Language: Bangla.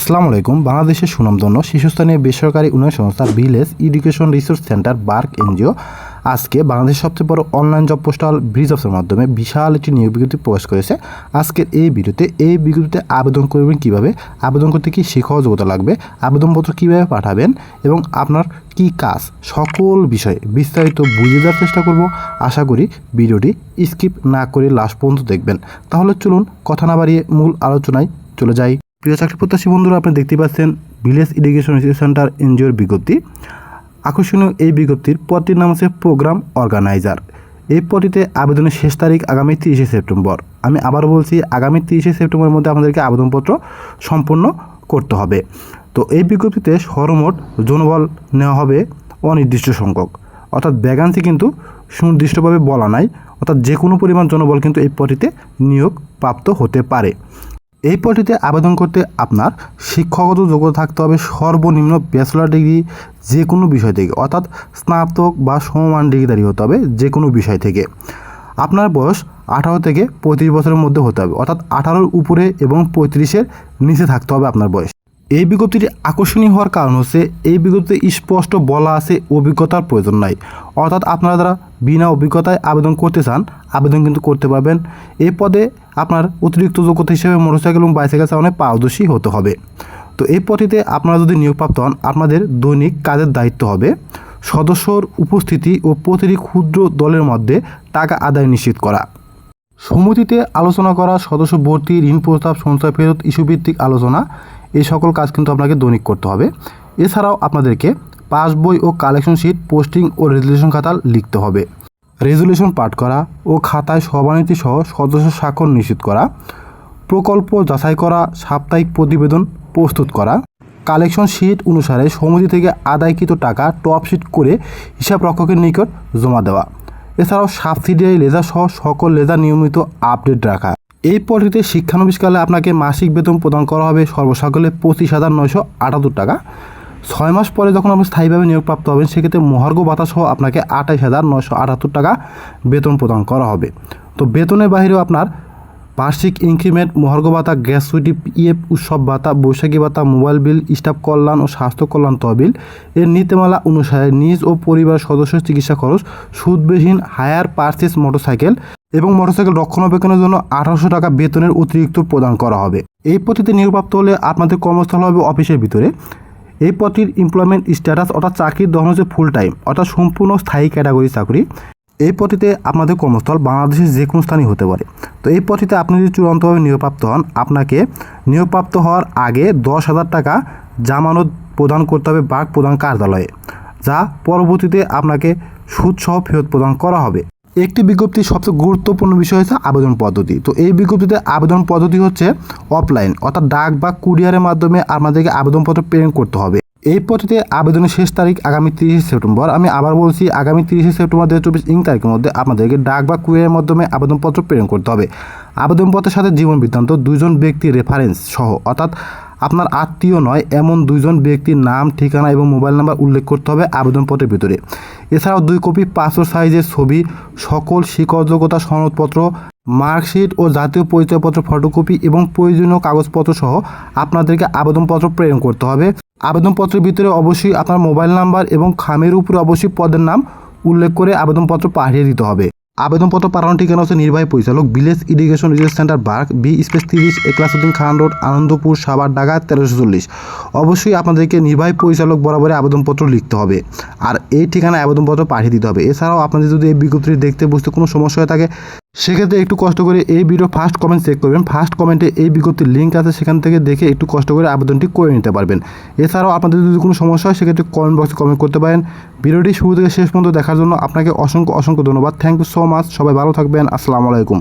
আসসালামু আলাইকুম। বাংলাদেশের সুনামধন্য শীর্ষস্থানীয় বেসরকারি উন্নয়ন সংস্থা ভিলেজ এডুকেশন রিসোর্স সেন্টার বার্ক এনজিও আজকে বাংলাদেশের সবচেয়ে বড় অনলাইন জব পোস্টাল ব্রিজ অফের মাধ্যমে বিশাল একটি নিয়োগ বিজ্ঞপ্তি প্রকাশ করেছে। আজকের এই ভিডিওতে, এই বিজ্ঞপ্তিতে আবেদন করবেন কীভাবে? আবেদন করতে কি শিক্ষা যোগ্যতা লাগবে? আবেদনপত্র কীভাবে পাঠাবেন? এবং আপনার কি কাজ? সকল বিষয়ে বিস্তারিত বুঝে দেওয়ার চেষ্টা করব। আশা করি ভিডিওটি স্কিপ না করে লাস্ট পর্যন্ত দেখবেন। তাহলে চলুন, কথা না বাড়িয়ে মূল আলোচনায় চলে যাই। প্রিয় চাকরি প্রত্যাশী বন্ধুরা, আপনি দেখতে পাচ্ছেন ভিলেজ ইরিগেশন সেন্টার এনজিওর বিজ্ঞপ্তি। আকর্ষণীয় এই বিজ্ঞপ্তির পদটির নাম হচ্ছে প্রোগ্রাম অর্গানাইজার। এই পদটিতে আবেদনের শেষ তারিখ আগামী তিরিশে সেপ্টেম্বর। আমি আবার বলছি, আগামী তিরিশে সেপ্টেম্বরের মধ্যে আমাদেরকে আবেদনপত্র সম্পূর্ণ করতে হবে। তো এই বিজ্ঞপ্তিতে সর্বমোট জনবল নেওয়া হবে অনির্দিষ্ট সংখ্যক। অর্থাৎ ভ্যাকান্সি কিন্তু সুনির্দিষ্টভাবে বলা নাই। অর্থাৎ যে কোনো পরিমাণ জনবল কিন্তু এই পদটিতে নিয়োগ প্রাপ্ত হতে পারে। এই পদটিতে আবেদন করতে আপনার শিক্ষাগত যোগ্যতা থাকতে হবে সর্বনিম্ন ব্যাচেলার ডিগ্রি যে কোনো বিষয় থেকে, অর্থাৎ স্নাতক বা সমমান ডিগ্রিধারী হতে হবে যে কোনো বিষয় থেকে। আপনার বয়স আঠারো থেকে পঁয়ত্রিশ বছরের মধ্যে হতে হবে, অর্থাৎ আঠারোর উপরে এবং পঁয়ত্রিশের নিচে থাকতে হবে আপনার বয়স। এই বিজ্ঞপ্তিটি আকর্ষণীয় হওয়ার কারণ হচ্ছে, এই বিজ্ঞপ্তিতে স্পষ্ট বলা আছে অভিজ্ঞতার প্রয়োজন নাই। অর্থাৎ আপনারা যারা বিনা অভিজ্ঞতায় আবেদন করতে চান, আবেদন কিন্তু করতে পারবেন। এই পদে আপনার অতিরিক্ত যোগ্যতা হিসেবে মোটরসাইকেল এবং বাইসাইকেল চালানোয় পারদর্শী হতে হবে। তো এই পদটিতে আপনারা যদি নিয়োগপ্রাপ্ত হন, আপনাদের দৈনিক কাজের দায়িত্ব হবে। সদস্যর উপস্থিতি ও প্রতিটি ক্ষুদ্র দলের মধ্যে টাকা আদায় নিশ্চিত করা। সমিতিতে আলোচনা করা সদস্য ভর্তি ঋণ প্রস্তাব, সঞ্চয় ফেরত ইস্যুভিত্তিক আলোচনা এই সকল কাজ কিন্তু আপনাকে দৈনিক করতে হবে। এছাড়াও আপনাদেরকে পাসবই ও কালেকশন শিট পোস্টিং ও রেজুলেশন খাতা লিখতে হবে। রেজুলেশন পাঠ করা ও খাতায় সভানীতি সহ সদস্য স্বাক্ষর নিশ্চিত করা, প্রকল্প যাচাই করা, সাপ্তাহিক প্রতিবেদন প্রস্তুত করা কালেকশন শিট অনুসারে সমিতি থেকে আদায়কৃত টাকা টপ শিট করে হিসাব রক্ষকের নিকট জমা দেওয়া। এছাড়াও সাবসিডিয়ারি লেজার সহ সকল লেজার নিয়মিত আপডেট রাখা। এই পদ্ধতিতে শিক্ষানবিশকালে আপনাকে মাসিক বেতন প্রদান করা হবে সর্বসাকলে পঁচিশ হাজার নয়শো আটাত্তর টাকা। ছয় মাস পরে যখন আপনি স্থায়ীভাবে নিয়োগপ্রাপ্ত হবেন, সেক্ষেত্রে মহার্ঘ ভাতা সহ আপনাকে আঠাশ হাজার নয়শো আটাত্তর টাকা বেতন প্রদান করা হবে। তো বেতনের বাইরেও আপনার বার্ষিক ইনক্রিমেন্ট, মহার্ঘ ভাতা গ্র্যাচুইটি পিএফ, উৎসব ভাতা, বৈশাখী ভাতা, মোবাইল বিল, স্টাফ কল্যাণ ও স্বাস্থ্য কল্যাণ তহবিল। এর নীতিমালা অনুসারে নিজ ও পরিবার সদস্য চিকিৎসা খরচ, সুদবিহীন হায়ার পার্সেস মোটরসাইকেল এবং মোটরসাইকেল রক্ষণাবেক্ষণের জন্য আঠারোশো টাকা বেতনের অতিরিক্ত প্রদান করা হবে। এই পদ্ধতিতে নিয়োগপ্রাপ্ত হলে আপনাদের কর্মস্থল হবে অফিসের ভিতরে। এই পদটির এমপ্লয়মেন্ট স্ট্যাটাস অর্থাৎ চাকরির ধরন হচ্ছে ফুল টাইম অর্থাৎ সম্পূর্ণ স্থায়ী ক্যাটাগরি চাকরি। এই পথিতে আপনাদের কর্মস্থল বাংলাদেশের যে কোনো স্থানই হতে পারে। তো এই পথিতে আপনি যদি চূড়ান্তভাবে নিয়োগপ্রাপ্ত হন, আপনাকে নিয়োগপ্রাপ্ত হওয়ার আগে দশ হাজার টাকা জামানত প্রদান করতে হবে বাঘ প্রদান কার্যালয়ে, যা পরবর্তীতে আপনাকে সুদসহ ফেরত প্রদান করা হবে। একটি বিজ্ঞপ্তির সবচেয়ে গুরুত্বপূর্ণ বিষয় হচ্ছে আবেদন পদ্ধতি। তো এই বিজ্ঞপ্তিতে আবেদন পদ্ধতি হচ্ছে অফলাইন অর্থাৎ ডাক বা কুরিয়ারের মাধ্যমে আপনাদেরকে আবেদনপত্র প্রেরণ করতে হবে। এই পদ্ধতিতে আবেদনের শেষ তারিখ আগামী তিরিশে সেপ্টেম্বর। আমি আবার বলছি, আগামী তিরিশে সেপ্টেম্বর দু চব্বিশ ইং তারিখের মধ্যে আপনাদেরকে ডাক বা কুরিয়ারের মাধ্যমে আবেদনপত্র প্রেরণ করতে হবে। আবেদনপত্রের সাথে জীবন বৃত্তান্ত, দুজন ব্যক্তির রেফারেন্স সহ, অর্থাৎ আপনার আত্মীয় নয়, এমন দুইজন ব্যক্তির নাম, ঠিকানা এবং মোবাইল নাম্বার উল্লেখ করতে হবে আবেদনপত্রের ভিতরে। এছাড়াও দুই কপি পাসপোর্ট সাইজের ছবি, সকল শিক্ষাযোগ্যতা সনদপত্র, মার্কশিট ও জাতীয় পরিচয়পত্র, ফটোকপি এবং প্রয়োজনীয় কাগজপত্র সহ আপনাদেরকে আবেদনপত্র প্রেরণ করতে হবে। আবেদনপত্রের ভিতরে অবশ্যই আপনার মোবাইল নাম্বার এবং খামের উপরে অবশ্যই পদের নাম উল্লেখ করে আবেদনপত্র পাঠিয়ে দিতে হবে। আবেদনপত্র পাঠানোর ঠিকানা হচ্ছে নির্বাহী পরিচালক ভিলেজ ইরিগেশন রিসার্চ সেন্টার বার্ক, বি স্পেস তিরিশ, একলাসুদ্দিন খান রোড, আনন্দপুর সাবার ঢাকা, তেরোশো চল্লিশ। অবশ্যই আপনাদেরকে নির্বাহী পরিচালক বরাবরে আবেদনপত্র লিখতে হবে আর এই ঠিকানায় আবেদনপত্র পাঠিয়ে দিতে হবে। এছাড়াও আপনাদের যদি এই বিজ্ঞপ্তি দেখতে বুঝতে কোনো সমস্যা হয়ে থাকে সেক্ষেত্রে একটু কষ্ট করে এই ভিডিও ফার্স্ট কমেন্ট চেক করবেন। ফার্স্ট কমেন্টে এই বিজ্ঞপ্তির লিঙ্ক আছে, সেখান থেকে দেখে একটু কষ্ট করে আবেদনটি করে নিতে পারবেন। এছাড়াও আপনাদের যদি কোনো সমস্যা হয়, সেক্ষেত্রে কমেন্ট বক্সে কমেন্ট করতে পারেন। ভিডিওটি শুরু থেকে শেষ পর্যন্ত দেখার জন্য আপনাকে অসংখ্য অসংখ্য ধন্যবাদ। থ্যাংক ইউ সো মাচ সবাই ভালো থাকবেন। আসসালামু আলাইকুম।